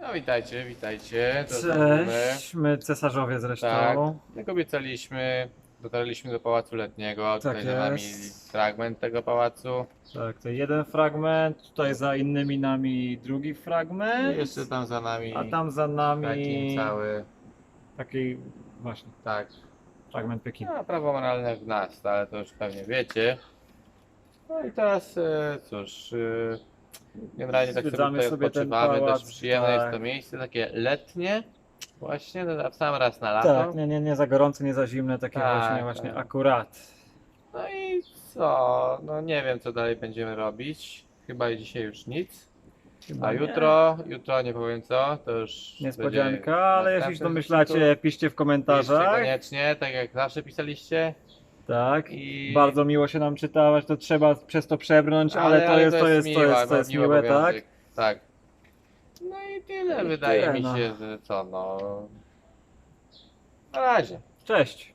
No witajcie, witajcie. Cześć, my cesarzowie zresztą. Tak, jak obiecaliśmy, dotarliśmy do Pałacu Letniego. Tutaj Tak za nami jest. fragment tego pałacu. Tak, to jeden fragment, tutaj za innymi nami drugi I fragment, jeszcze tam za nami a tam za nami taki cały, taki właśnie tak, fragment Pekinu. no, prawo moralne w nas, ale to już pewnie wiecie. No i teraz, e, cóż, e, generalnie tak sobie Zwiedzamy tutaj sobie ten odpoczywamy, pałac, dość przyjemne jest to tak. miejsce, takie letnie, właśnie, no, w sam raz na lato. Tak, nie, nie, nie za gorące, nie za zimne, takie Tak, właśnie, właśnie tak. akurat. No i co? No nie wiem co dalej będziemy robić. Chyba dzisiaj już nic. A nie. jutro, jutro nie powiem co, to już. będzie Niespodzianka, ale jeśli się następny domyślacie, odcinku. piszcie w Piszcie komentarzach. koniecznie, tak jak zawsze pisaliście. Tak. I... Bardzo miło się nam czytawać, to trzeba przez to przebrnąć, ale, to jest, to jest, to jest, to jest miłe, tak? obowiązek. Tak. No i tyle, No i wydaje tyle, mi no. się, że co no. Na razie. Cześć.